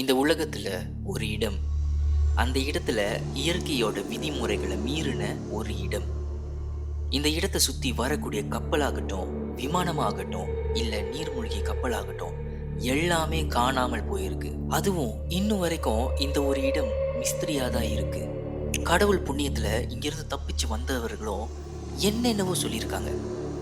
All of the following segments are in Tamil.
இந்த உலகத்தில் ஒரு இடம். அந்த இடத்துல இயற்கையோட விதிமுறைகளை மீறின ஒரு இடம். இந்த இடத்தை சுற்றி வரக்கூடிய கப்பலாகட்டும் விமானமாகட்டும் இல்லை நீர்மூழ்கி கப்பலாகட்டும் எல்லாமே காணாமல் போயிருக்கு. அதுவும் இன்னும் வரைக்கும் இந்த ஒரு இடம் மிஸ்திரியாக தான் இருக்கு. கடவுள் புண்ணியத்தில் இங்கிருந்து தப்பிச்சு வந்தவர்களும் என்னென்னவோ சொல்லியிருக்காங்க.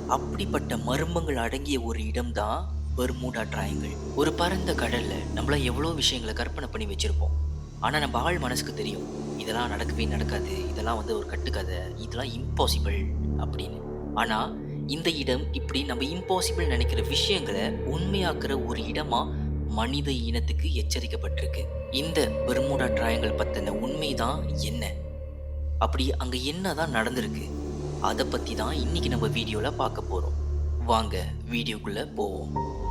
அப்படிப்பட்ட மர்மங்கள் அடங்கிய ஒரு இடம்தான் பெர்மூடா ட்ராயங்கள் ஒரு பரந்த கடல்ல நம்மள எவ்வளோ விஷயங்களை கற்பனை பண்ணி வச்சிருப்போம். ஆனா நம்ம ஆள் மனசுக்கு தெரியும். இதெல்லாம் நடக்கவே நடக்காது. இதெல்லாம் வந்து ஒரு கட்டுக்கதை. இதெல்லாம் இம்பாசிபிள் அப்படின்னு. ஆனா இந்த இடம் இப்படி நம்ம இம்பாசிபிள் நினைக்கிற விஷயங்களை உண்மையாக்குற ஒரு இடமா மனித இனத்துக்கு எச்சரிக்கப்பட்டிருக்கு. இந்த பெர்மூடா ட்ராயங்கள் பத்தின உண்மைதான் என்ன? அப்படி அங்க என்னதான் நடந்திருக்கு? அதை பத்தி தான் இன்னைக்கு நம்ம வீடியோல பார்க்க போறோம். வாங்க வீடியோக்குள்ள போவோம்.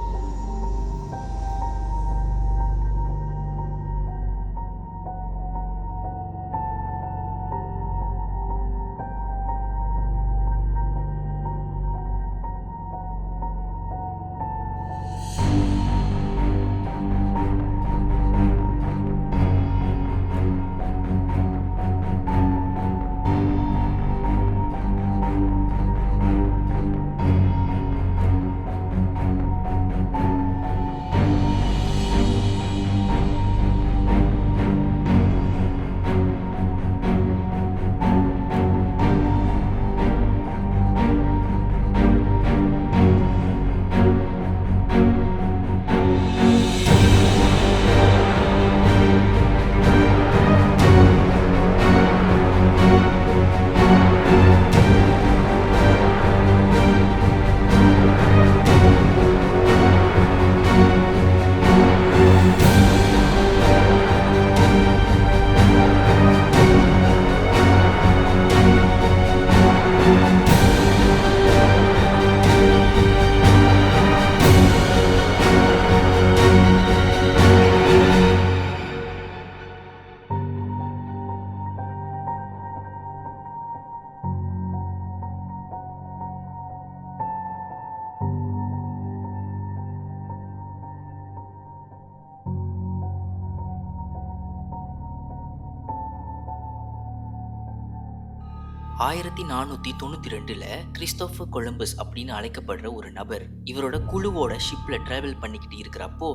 ஆயிரத்தி நானூற்றி தொண்ணூற்றி ரெண்டில் கிறிஸ்டோஃபர் கொலம்பஸ் அப்படின்னு அழைக்கப்படுற ஒரு நபர் இவரோட குழுவோட ஷிப்பில் ட்ராவல் பண்ணிக்கிட்டு இருக்கிறப்போ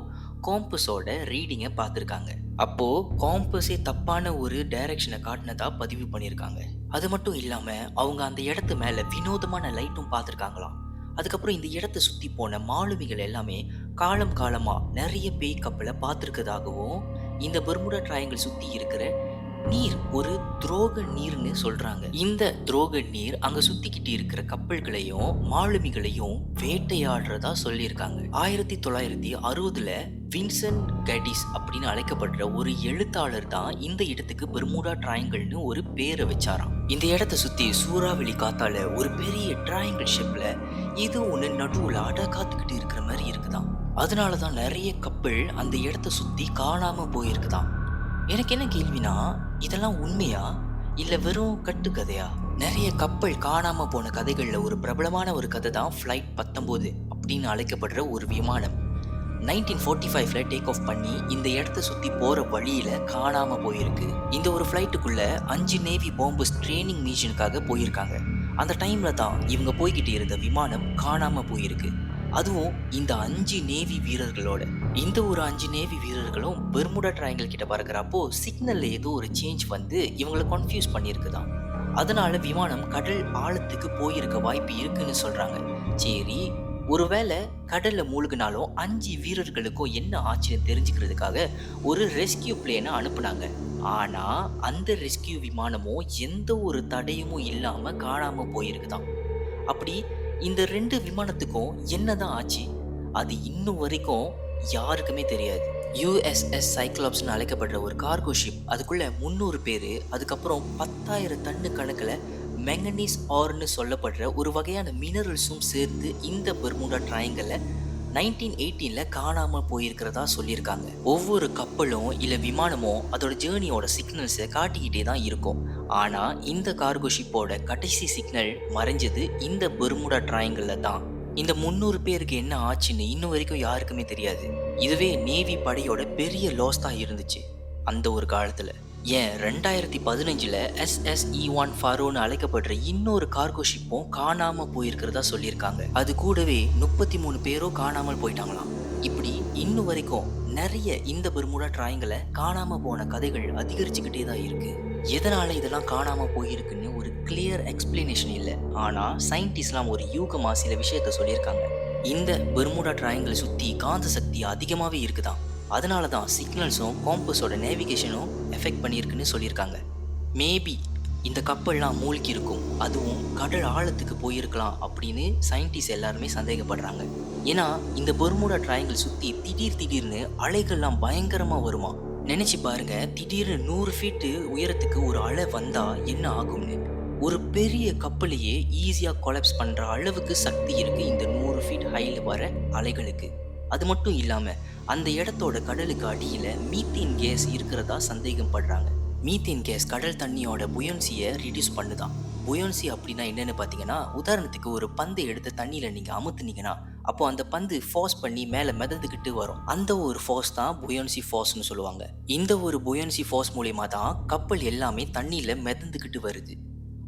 காம்பஸோட ரீடிங்கை பார்த்துருக்காங்க. அப்போது காம்பஸே தப்பான ஒரு டைரக்ஷனை காட்டினதா பதிவு பண்ணியிருக்காங்க அது மட்டும் இல்லாமல் அவங்க அந்த இடத்து மேலே வினோதமான லைட்டும் பார்த்துருக்காங்களாம். அதுக்கப்புறம் இந்த இடத்தை சுற்றி போன மாலுமிகள் எல்லாமே காலம் காலமாக நிறைய பேய் கப்பலை பார்த்துருக்கதாகவும் இந்த பெர்முடா ட்ராயங்கள் சுற்றி இருக்கிற நீர் ஒரு துரோக நீர்னு சொல்றாங்க. இந்த துரோக நீர் அங்க சுத்திக்கிட்டு இருக்கிற கப்பல்களையும் மாலுமிகளையும் வேட்டையாடுறதா சொல்லியிருக்காங்க. ஆயிரத்தி தொள்ளாயிரத்தி அறுபதுல வின்சென்ட் கடிஸ் அப்படின்னு அழைக்கப்படுற ஒரு எழுத்தாளர் தான் இந்த இடத்துக்கு பெர்முடா ட்ராயங்கள்னு ஒரு பேரை வச்சாராம். இந்த இடத்த சுத்தி சூறாவளி காத்தால ஒரு பெரிய ட்ராயங்கிள் ஷிப்ல இது ஒண்ணு நடுவுல அட காத்துக்கிட்டு இருக்கிற மாதிரி இருக்குதாம். அதனாலதான் நிறைய கப்பல் அந்த இடத்த சுத்தி காணாம போயிருக்குதாம். எனக்கு என்ன கேள்வினா இதெல்லாம் உண்மையா? இல்ல வெறும் கட்டுக்கதையா? நிறைய கப்பல் காணாம போன கதைகள்ல ஒரு பிரபலமான ஒரு கதை தான் ஃப்ளைட் பத்தொம்போது அப்படின்னு அழைக்கப்படுற ஒரு விமானம். நைன்டீன் ஃபோர்ட்டி ஃபைவ்ல டேக் ஆஃப் பண்ணி இந்த இடத்த சுத்தி போற வழியில காணாம போயிருக்கு. இந்த ஒரு ஃப்ளைட்டுக்குள்ள அஞ்சு நேவி பாம்பஸ் ட்ரைனிங் மிஷனுக்காக போயிருக்காங்க. அந்த டைம்ல தான் இவங்க போய்கிட்டு இருந்த விமானம் காணாம போயிருக்கு. அதுவும் இந்த அஞ்சு நேவி வீரர்களோட. இந்த ஒரு அஞ்சு நேவி வீரர்களும் பெர்முடா ட்ரையாங்கிள் கிட்ட பறக்கிறப்போ சிக்னல்ல ஏதோ ஒரு சேஞ்ச் வந்து இவங்களை கன்ஃபியூஸ் பண்ணியிருக்குதான் அதனால விமானம் கடல் ஆழத்துக்கு போயிருக்க வாய்ப்பு இருக்குன்னு சொல்றாங்க. சரி ஒருவேளை கடல்ல மூழ்கினாலும் அஞ்சு வீரர்களுக்கும் என்ன ஆச்சுன்னு தெரிஞ்சுக்கிறதுக்காக ஒரு ரெஸ்கியூ பிளேனை அனுப்புனாங்க. ஆனா அந்த ரெஸ்கியூ விமானமும் எந்த ஒரு தடையுமும் இல்லாம காணாம போயிருக்குதாம். அப்படி இந்த ரெண்டு விமானத்துக்கும் என்னதான் ஆச்சு? அது இன்னும் வரைக்கும் யாருக்குமே தெரியாது. யூஎஸ்எஸ் சைக்ளாப்ஸ்னு அழைக்கப்படுற ஒரு கார்கோ ஷிப் அதுக்குள்ள முந்நூறு பேர் அதுக்கப்புறம் பத்தாயிரம் டன்னு கணக்கில் மெங்கனீஸ் ஆர்னு சொல்லப்படுற ஒரு வகையான மினரல்ஸும் சேர்ந்து இந்த பெர்முடா ட்ராயிங்கில் நைன்டீன் எயிட்டீனில் காணாமல் போயிருக்கிறதா சொல்லியிருக்காங்க. ஒவ்வொரு கப்பலும் இல்லை விமானமோ அதோட ஜேர்னியோட சிக்னல்ஸை காட்டிக்கிட்டே தான் இருக்கும். ஆனால் இந்த கார்கோ ஷிப்போட கடைசி சிக்னல் மறைஞ்சது இந்த பெர்முடா ட்ராயிங்கில் தான். இந்த முந்நூறு பேருக்கு என்ன ஆச்சுன்னு இன்னும் வரைக்கும் யாருக்குமே தெரியாது. இதுவே நேவி படையோட பெரிய லாஸ் தான் இருந்துச்சு அந்த ஒரு காலத்தில். ஏன் ரெண்டாயிரத்தி பதினஞ்சில் எஸ்எஸ்இ ஒன் ஃபாரோன்னு அழைக்கப்படுற இன்னொரு கார்கோ ஷிப்பும் காணாமல் போயிருக்கிறதா சொல்லியிருக்காங்க. அது கூடவே முப்பத்தி மூணு பேரும் காணாமல் போயிட்டாங்களாம். இப்படி இன்னும் வரைக்கும் நிறைய இந்த பெருமுடா ட்ராயிங்களை காணாமல் போன கதைகள் அதிகரிச்சுக்கிட்டே தான் இருக்கு. எதனால் இதெல்லாம் காணாமல் போயிருக்குன்னு ஒரு கிளியர் எக்ஸ்பிளனேஷன் இல்லை. ஆனால் சயின்டிஸ்ட்லாம் ஒரு யூகமாக சில விஷயத்த சொல்லியிருக்காங்க. இந்த பெர்முடா ட்ராயங்களை சுற்றி காந்த சக்தி அதிகமாகவே இருக்குதான் அதனால தான் சிக்னல்ஸும் காம்பஸோட நேவிகேஷனும் எஃபெக்ட் பண்ணியிருக்குன்னு சொல்லியிருக்காங்க. மேபி இந்த கப்பல்லாம் மூழ்கி இருக்கும் அதுவும் கடல் ஆழத்துக்கு போயிருக்கலாம் அப்படின்னு சயின்டிஸ்ட் எல்லாருமே சந்தேகப்படுறாங்க. ஏன்னா இந்த பெர்முடா ட்ராயங்கள் சுற்றி திடீர் திடீர்னு அலைகள்லாம் பயங்கரமாக வருமா நினச்சி பாருங்க திடீர்னு நூறு ஃபீட்டு உயரத்துக்கு ஒரு அலை வந்தால் என்ன ஆகும்னு? ஒரு பெரிய கப்பலையே ஈஸியாக கொலாப்ஸ் பண்ணுற அளவுக்கு சக்தி இருக்குது இந்த நூறு ஃபீட் ஹையில் வர அலைகளுக்கு. அது மட்டும் இல்லாமல் அந்த இடத்தோட கடலுக்கு அடியில் மீத்தேன் கேஸ் இருக்கிறதா சந்தேகம் படுறாங்க. மீத்தேன் கேஸ் கடல் தண்ணியோட புயன்சியை ரிடியூஸ் பண்ணுதான். புயன்சி அப்படின்னா என்னென்னு பார்த்தீங்கன்னா உதாரணத்துக்கு ஒரு பந்தை எடுத்து தண்ணியில் நீங்கள் அமுத்துனீங்கன்னா அப்போ அந்த பந்து ஃபோர்ஸ் பண்ணி மேலே மிதந்துக்கிட்டு வரும். அந்த ஒரு ஃபோர்ஸ் தான் புயன்சி ஃபோர்ஸ்னு சொல்லுவாங்க. இந்த ஒரு புயன்சி ஃபோர்ஸ் மூலியமா தான் கப்பல் எல்லாமே தண்ணியில் மிதந்துக்கிட்டு வருது.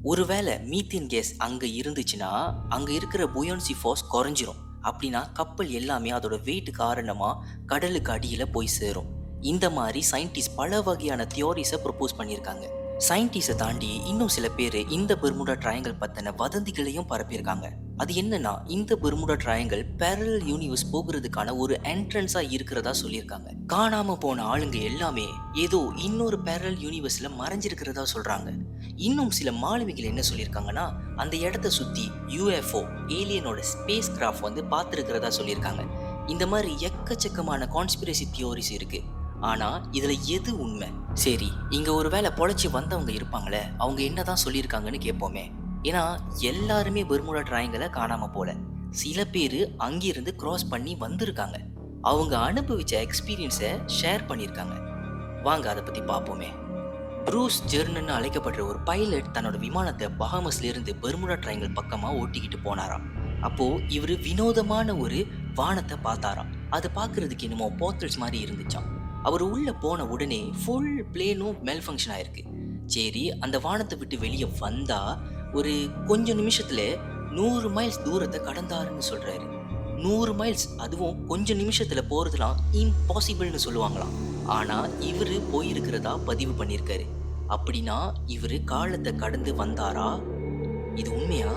ஒருவேளை மீத்தேன் கேஸ் அங்கே இருந்துச்சுன்னா அங்கே இருக்கிற புயன்சி ஃபோர்ஸ் குறைஞ்சிரும். அப்படின்னா கப்பல் எல்லாமே அதோட வெயிட் காரணமாக கடலுக்கு அடியில் போய் சேரும். இந்த மாதிரி சயின்டிஸ்ட் பல வகையான தியோரிஸை ப்ரொப்போஸ் பண்ணியிருக்காங்க. சயின்டிஸ்டை தாண்டி இன்னும் சில பேர் இந்த பெர்முடா ட்ரையாங்கல் பற்றின வதந்திகளையும் பரப்பியிருக்காங்க. அது என்னன்னா இந்த பெர்முடா ட்ரையாங்கல் பேரல் யூனிவர்ஸ் போகிறதுக்கான ஒரு என்ட்ரன்ஸாக இருக்கிறதா சொல்லியிருக்காங்க. காணாம போன ஆளுங்க எல்லாமே ஏதோ இன்னொரு பேரல் யூனிவர்ஸ்ல மறைஞ்சிருக்கிறதா சொல்றாங்க. இன்னும் சில மாலுமிகள் என்ன சொல்லியிருக்காங்கன்னா அந்த இடத்த சுத்தி யூஎஃப்ஓ ஏலியனோட ஸ்பேஸ் கிராஃப்ட் வந்து பார்த்துருக்கிறதா சொல்லியிருக்காங்க. இந்த மாதிரி எக்கச்சக்கமான கான்ஸ்பிரசி தியோரிஸ் இருக்கு. ஆனா இதுல எது உண்மை? சரி இங்க ஒரு வேளை பொழைச்சி வந்தவங்க இருப்பாங்களே அவங்க என்னதான் சொல்லியிருக்காங்கன்னு கேட்போமே ஏன்னா எல்லாருமே பெர்முடா டிராயிங்களை காணாம போல. சில பேர் அங்கிருந்து கிராஸ் பண்ணி வந்திருக்காங்க. அவங்க அனுபவிச்ச எக்ஸ்பீரியன்ஸை ஷேர் பண்ணியிருக்காங்க. வாங்க அதை பத்தி பார்ப்போமே ப்ரூஸ் ஜெர்னன்னு அழைக்கப்படுற ஒரு பைலட் தன்னோட விமானத்தை பஹாமஸ்ல இருந்து பெர்முடா ட்ரையாங்கிள் பக்கமா ஓட்டிக்கிட்டு போனாராம். அப்போ இவர் வினோதமான ஒரு வானத்தை பார்த்தாராம். அது பார்க்கறதுக்கு என்னமோ போத்தல்ஸ் மாதிரி இருந்துச்சாம். அவர் உள்ளே போன உடனே ஃபுல் பிளேனும் மெல் ஃபங்க்ஷன் ஆயிருக்கு. சரி அந்த வானத்தை விட்டு வெளியே வந்தால் ஒரு கொஞ்சம் நிமிஷத்தில் நூறு மைல்ஸ் தூரத்தை கடந்தாருன்னு சொல்கிறாரு நூறு மைல்ஸ் அதுவும் கொஞ்சம் நிமிஷத்தில் போகிறதுலாம் இம்பாசிபிள்னு சொல்லுவாங்களாம். ஆனால் இவர் போயிருக்கிறதா பதிவு பண்ணியிருக்காரு. அப்படின்னா இவர் காலத்தை கடந்து வந்தாரா? இது உண்மையா?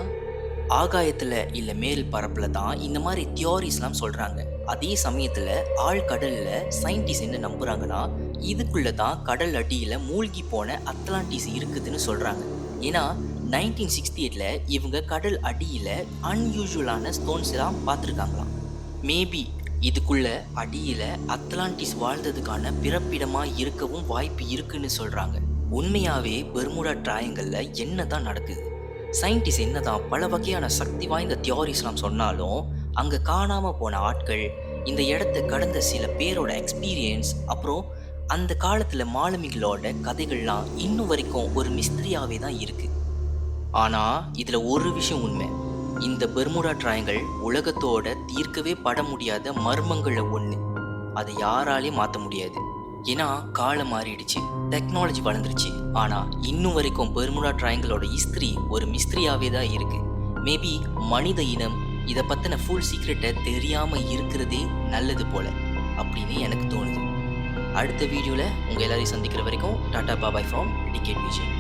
ஆகாயத்தில் இல்லை மேல் பரப்பில் தான் இந்த மாதிரி தியோரிஸ்லாம் சொல்கிறாங்க அதே சமயத்தில் ஆழ்கடலில் சயின்டிஸ்ட் என்ன நம்புகிறாங்கன்னா இதுக்குள்ளே தான் கடல் அடியில் மூழ்கி போன அத்லாண்டிஸ் இருக்குதுன்னு சொல்கிறாங்க ஏன்னா நைன்டீன் சிக்ஸ்டி எயிட்டில் இவங்க கடல் அடியில் அன்யூஷுவலான ஸ்டோன்ஸ் எல்லாம் பார்த்துருக்காங்களாம். மேபி இதுக்குள்ள அடியில் அத்லாண்டிஸ் வாழ்ந்ததுக்கான பிறப்பிடமாக இருக்கவும் வாய்ப்பு இருக்குன்னு சொல்கிறாங்க உண்மையாகவே பெர்முடா ட்ராயங்களில் என்ன தான் நடக்குது? சயின்டிஸ்ட் என்னதான் பல வகையான சக்தி வாய்ந்த தியோரிஸ்லாம் சொன்னாலும் அங்கே காணாமல் போன ஆட்கள் இந்த இடத்த கடந்த சில பேரோட எக்ஸ்பீரியன்ஸ் அப்புறம் அந்த காலத்தில் மாலுமிகளோட கதைகள்லாம் இன்னும் வரைக்கும் ஒரு மிஸ்திரியாகவே தான் இருக்குது ஆனால் இதில் ஒரு விஷயம் உண்மை. இந்த பெர்முடா ட்ராயங்கள் உலகத்தோட தீர்க்கவே பட முடியாத மர்மங்களில் ஒன்று அதை யாராலையும் மாற்ற முடியாது. ஏன்னா காலம் மாறிடுச்சு டெக்னாலஜி வளர்ந்துருச்சு. ஆனால் இன்னும் வரைக்கும் பெர்முடா ட்ராயங்களோட இஸ்திரி ஒரு மிஸ்திரியாகவே தான் இருக்குது மேபி மனித இனம் இதை பற்றின ஃபுல் சீக்ரெட்டை தெரியாமல் இருக்கிறதே நல்லது போல அப்படின்னு எனக்கு தோணுது. அடுத்த வீடியோவில் உங்கள் எல்லாரையும் சந்திக்கிற வரைக்கும் tata bye bye from decade Vijay